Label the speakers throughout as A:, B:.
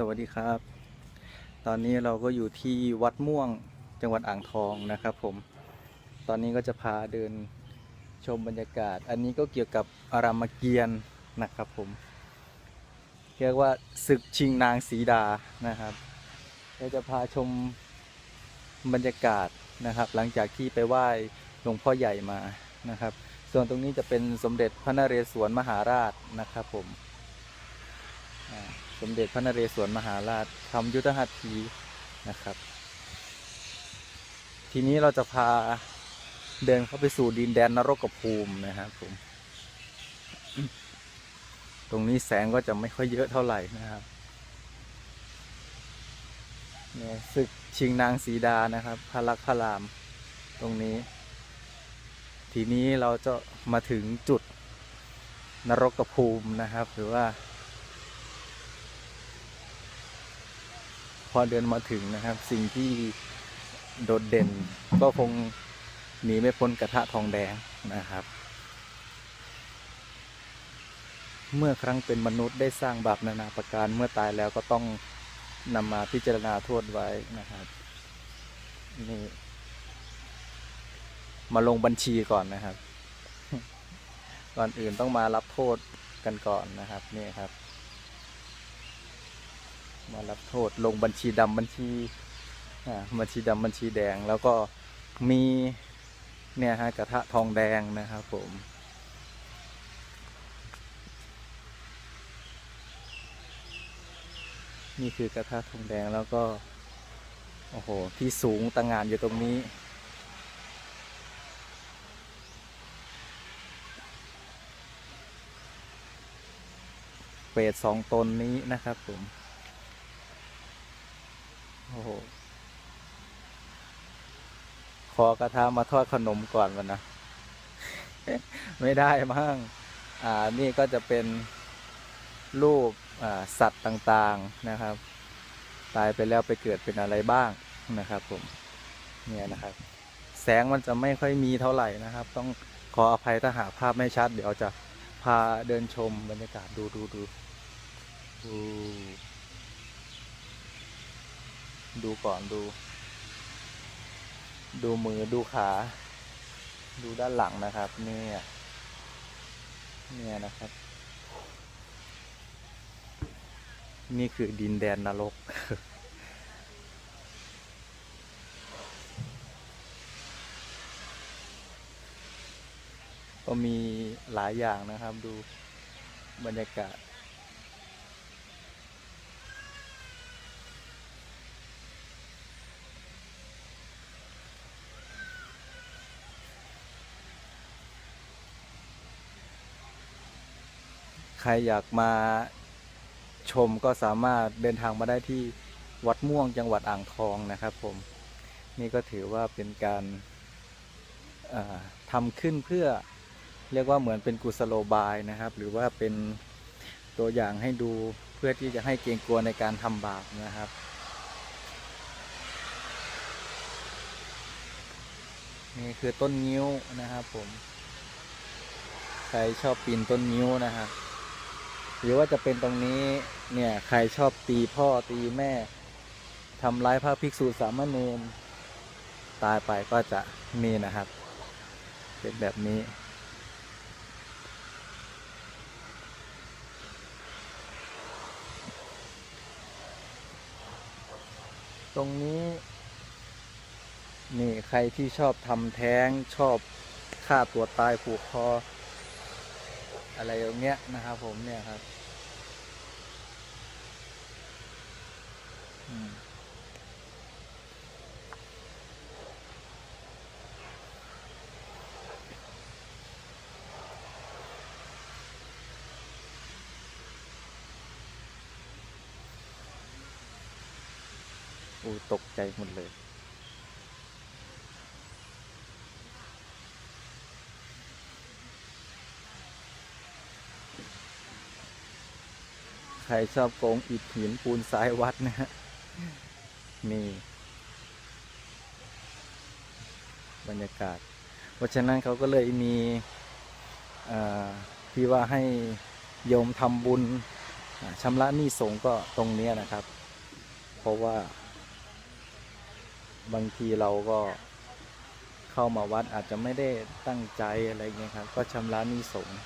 A: สวัสดีครับ ตอนนี้เราก็อยู่ที่วัดม่วงจังหวัดอ่างทองนะครับผม ตอนนี้ก็จะพาเดินชมบรรยากาศ อันนี้ก็เกี่ยวกับอารามเกียรติ์นะครับผม เรียกว่าศึกชิงนางสีดานะครับเราจะพาชมบรรยากาศนะครับ หลังจากที่ไปไหว้หลวงพ่อใหญ่มานะครับ ส่วนตรงนี้จะเป็นสมเด็จพระนเรศวรมหาราชนะครับผมอ่า สมเด็จพระนเรศวรมหาราชทำยุทธหัตถีนะครับ ทีนี้เราจะพาเดินเข้าไปสู่ดินแดนนรกภูมินะครับผม ตรงนี้แสงก็จะไม่ค่อยเยอะเท่าไหร่นะครับเนี่ยศึกชิงนางสีดานะครับพระลักษณ์พระราม ตรงนี้ ทีนี้เราจะมาถึงจุดนรกภูมินะครับ หรือว่า พอเดินมาถึงนะครับ สิ่งที่โดดเด่นก็คงหนีไม่พ้นกระทะทองแดงนะครับ เมื่อครั้งเป็นมนุษย์ได้สร้างบาปนานาประการเมื่อตายแล้วก็ต้องนำมาพิจารณาโทษไว้นะครับนี่มาลงบัญชีก่อนนะครับ ก่อนอื่นต้องมารับโทษกันก่อนนะครับ นี่ครับ มารับโทษลงบัญชีดำบัญชีอ่าบัญชีดำบัญชีแดงแล้วก็มีเนี่ยฮะกระทะทองแดงนะครับผมนี่คือกระทะทองแดงแล้วก็ โอ้โห ที่สูงต่างงานอยู่ตรงนี้ เปรตสองตนนี้นะครับผม อ้โหขอกระทะมาทอดขนมก่อนวันนะ ไม่ได้มั้งอ่านี่ก็จะเป็นรูปอ่าสัตว์ต่างๆนะครับ ตายไปแล้วไปเกิดเป็นอะไรบ้างนะครับ ผมเนี่ยนะครับ แสงมันจะไม่ค่อยมีเท่าไหร่นะครับ ต้องขออภัยถ้าหากภาพไม่ชัด เดี๋ยวจะพาเดินชมบรรยากาศดูดูดูดู ดูก่อนดู ดูมือดูขา ดูด้านหลังนะครับเนี่ยเนี่ยนะครับ นี่คือดินแดนนรกก็มีหลายอย่างนะครับ ดูบรรยากาศ ใครอยากมาชมก็สามารถเดินทางมาได้ที่วัดม่วงจังหวัดอ่างทองนะครับผม นี่ก็ถือว่าเป็นการทำขึ้นเพื่อเรียกว่าเหมือนเป็นกุศโลบายนะครับ หรือว่าเป็นตัวอย่างให้ดูเพื่อที่จะให้เกรงกลัวในการทำบาปนะครับ นี่คือต้นงิ้วนะครับผม ใครชอบปีนต้นงิ้วนะครับ หรือว่าจะเป็นตรงนี้เนี่ยใครชอบตีพ่อตีแม่ทำร้ายพระภิกษุสามเณรตายไปก็จะมีนะครับ เป็นแบบนี้ ตรงนี้ นี่ใครที่ชอบทำแท้งชอบฆ่าตัวตายผูกคอ อะไรอย่างเงี้ยนะครับผมเนี่ยครับอืมโอ้ตกใจหมดเลย ใครชอบโกงอิฐหินปูนทรายวัดนะฮะนี่ บรรยากาศ เพราะฉะนั้นเขาก็เลยมีที่ว่าให้โยมทำบุญชำระหนี้สงก็ตรงเนี้ยนะครับ เพราะว่า บางทีเราก็เข้ามาวัดอาจจะไม่ได้ตั้งใจอะไรเงี้ยครับ ก็ชำระหนี้สงฆ์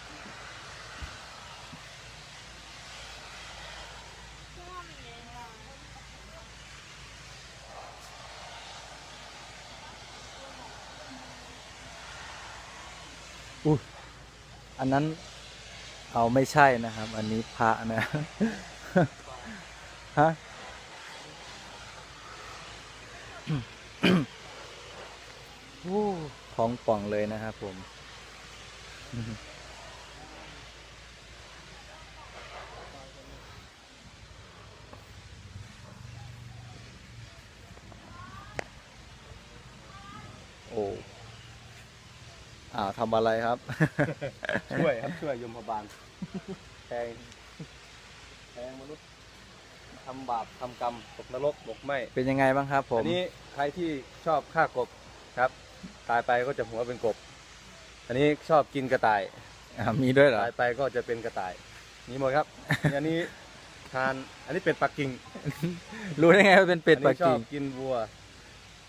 A: อุ้ยอันนั้นเอาไม่ใช่นะครับ อันนี้พระนะฮะโอ้ท้องป่องเลยนะครับผม โอ้ อ่าทำอะไรครับ
B: ช่วยครับช่วยยมพบาลแทงแทงมนุษย์ทำบาปทำกรรมตกนรกตกไหม
A: เป็นยังไงบ้างครับ ผม
B: อันนี้ใครที่ชอบฆ่ากบครับ ตายไปก็จะหัวเป็นกบ อันนี้ชอบกินกระต่าย
A: อ่ามีด้วยเหรอ
B: ตายไปก็จะเป็นกระต่ายมีหมดครับ อันนี้ทานอันนี้เป็ดปักกิ่ง
A: รู้ได้ไงว่าเป็นเป็ด
B: อัน
A: ปัก
B: นี้ชอ
A: กิ่
B: บ
A: ง
B: กินวัว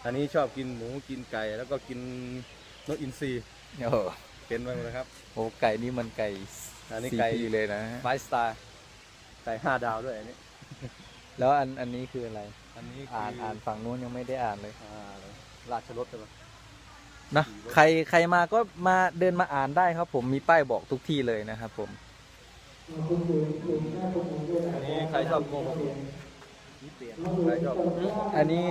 B: อันนี้ชอบกินหมูกินไก่ แล้วก็กินนกอินทรี
A: โอ้โห
B: เป็นบ้างเลยครับ
A: โหไก่นี่มันไก่
B: อันนี้
A: ซี
B: ไก่
A: พีเลยนะฮะ
B: ไฟสไตล์ไก่ห้าดาวด้วยอันนี้
A: แล้วอันอันนี้คืออะไร
B: อันนี้คื
A: อ่านอ่านฝั่งนู้นยังไม่ได้อ่านเลย
B: อ่าราชรถใช่ไหม
A: นะใครใครมาก็มาเดินมาอ่านได้ครับ ผมมีป้ายบอกทุกที่เลยนะครับผม
B: อันนี้ใครชอบโกหกใครช อบ
A: อันนี้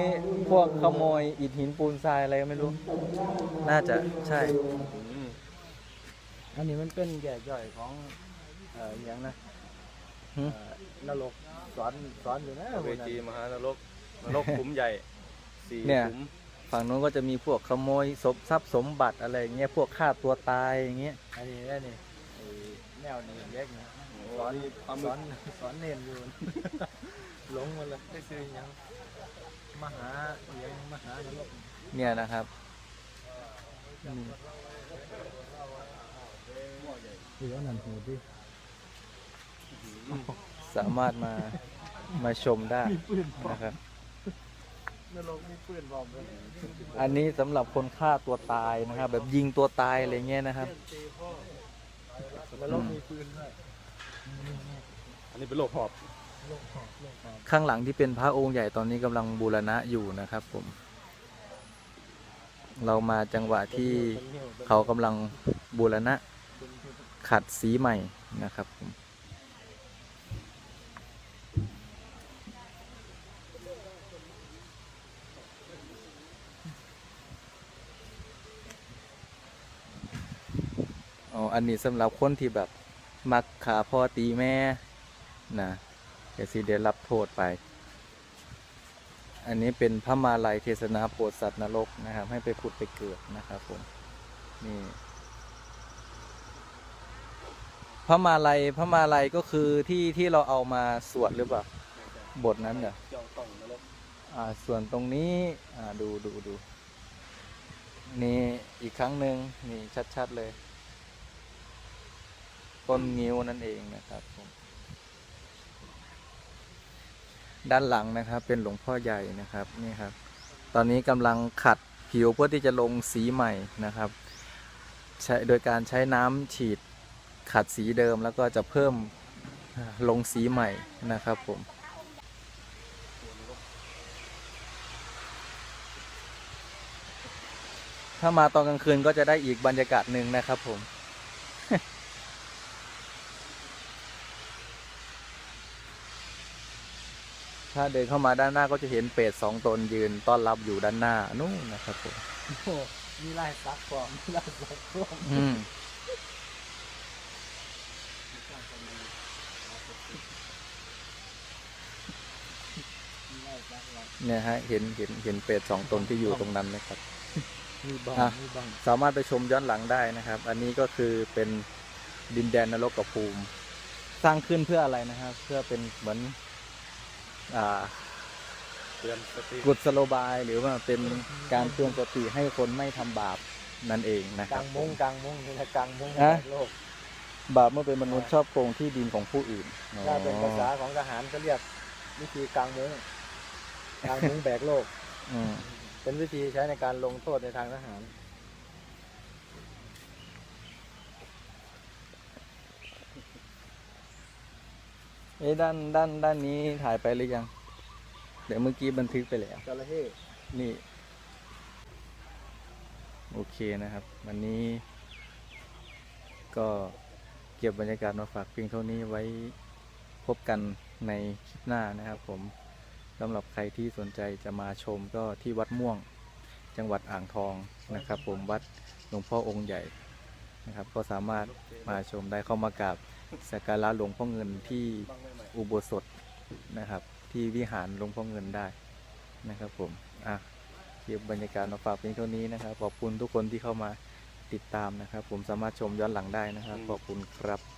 A: พวกขโมยอิฐหินปูนทรายอะไรก็ไม่รู้ น่าจะใช่
B: อืม
C: อันนี้มันเป็นแยกย่อยของเอ่ออหย่างนะ
A: หึ
C: เอ่อนรกสอนสอนอยู่นะ
B: เวทีมหานรกนรกขุมใหญ่สี่
A: เนี่ย
B: ขุม
A: ฝั่งนู้นก็จะมีพวกขโมยศพทรัพย์สมบัติอะไรอย่างเงี้ยพวกฆ่าตัวตายอย่างเงี้ย
C: อันนี้อันนี้ ไอ้แนวนี้เล็กนะ
B: สอนปลาห
C: ส
B: มึ
C: อกนสอนเนนอยู่ หลงมาเลยได้ซื้ออหยังมหาอหยังมหานรก
A: เนี่ยนะครับอืม
C: คืออันนั้นหูดิ
A: สามารถมามาชมได้นะครับ
C: นรกมีปืนบอมเลย
A: อันนี้สำหรับคนฆ่าตัวตายนะครับ แบบยิงตัวตายอะไรเงี้ยนะครับ
C: นรกมีปืนด้วย
B: อันนี้เป็นโรคหอบ
C: โลกหอบโลกหอบ
A: ข้างหลังที่เป็นพระองค์ใหญ่ตอนนี้กำลังบูรณะอยู่นะครับผม เรามาจังหวะที่เขากำลังบูรณะขัดสีใหม่นะครับผม อันนี้สำหรับคนที่แบบมักขาพ่อตีแม่นะเดี๋ยวสิเดี๋ยวรับโทษไป อันนี้เป็นพระมาลัยเทศนาโปรดสัตว์นรกนะครับ ให้ไปผุดไปเกิดนะครับผมนี่พระมาลัยพระมาลัยก็คือที่ที่เราเอามาสวดหรือเปล่าบทนั้นเหรอ
B: อ่า
A: ส่วนตรงนี้อ่าดูดูดูนี่อีกครั้งหนึ่งนี่ชัดๆเลย ต้นงิ้วนั่นเองนะครับผมด้านหลังนะครับ เป็นหลวงพ่อใหญ่นะครับนี่ครับ ตอนนี้กำลังขัดผิวเพื่อที่จะลงสีใหม่นะครับ ใช้โดยการใช้น้ำฉีดขัดสีเดิมแล้วก็จะเพิ่มลงสีใหม่นะครับผมถ้ามาตอนกลางคืนก็จะได้อีกบรรยากาศหนึ่งนะครับผม ถ้าเดินเข้ามาด้านหน้าก็จะเห็นเป็ดสองตนยืนต้อนรับอยู่ด้านหน้านู่นนะครับผม
C: โอ้โหมีลายซักฟอมมีลายซักฟอม
A: อืม
C: มีลายซักฟอม
A: เนี่ยฮะเห็นเห็นเห็นเป็ดสองตนที่อยู่ตรงนั้นไหมครับ
C: มีบัง
A: อะ
C: มีบัง
A: สามารถไปชมย้อนหลังได้นะครับ อันนี้ก็คือเป็นดินแดนนรกกับภูมิ สร้างขึ้นเพื่ออะไรนะครับ เพื่อเป็นเหมือน อ่า
B: เตือนสติ
A: กุศโลบายหรือว่าเป็นการเตือนสติให้คนไม่ทำบาปนั่นเองนะค
C: ก
A: รั
C: ลา
A: บ
C: งมุ้งกลางมุ้งนี่แหละกลางมุ้ง
A: ฮะ
C: โลก
A: บาปเมื่อเป็นมนุษย์ชอบโกงที่ดินของผู้อื่น
C: ถ้าเป็นภาษา
A: อ๋อ
C: ของทหารก็เรียกวิธีกางมุ้งกางมุ้งแบกโลก
A: อืม
C: เป็นวิธีใช้ในการลงโทษในทางทหาร
A: เอ้ด้านด้านด้านนี้ถ่ายไปหรือยัง เดี๋ยวเมื่อกี้บันทึกไปแล้ว
C: จระเข้
A: นี่ โอเคนะครับ วันนี้ ก็เก็บบรรยากาศมาฝากเพียงเท่านี้ไว้พบกันในคลิปหน้านะครับ ผมสำหรับใครที่สนใจจะมาชมก็ที่วัดม่วงจังหวัดอ่างทองนะครับ ผมวัดหลวงพ่อองค์ใหญ่นะครับ ก็สามารถมาชมได้เข้ามากราบสักการะหลวงพ่อเงินที่ อุโบสถนะครับ ที่วิหารหลวงพ่อเงินได้นะครับผมอะเก็บบรรยากาศมาฝากเพียงเท่านี้นะครับ ขอบคุณทุกคนที่เข้ามาติดตามนะครับ ผมสามารถชมย้อนหลังได้นะครับ ขอบคุณครับ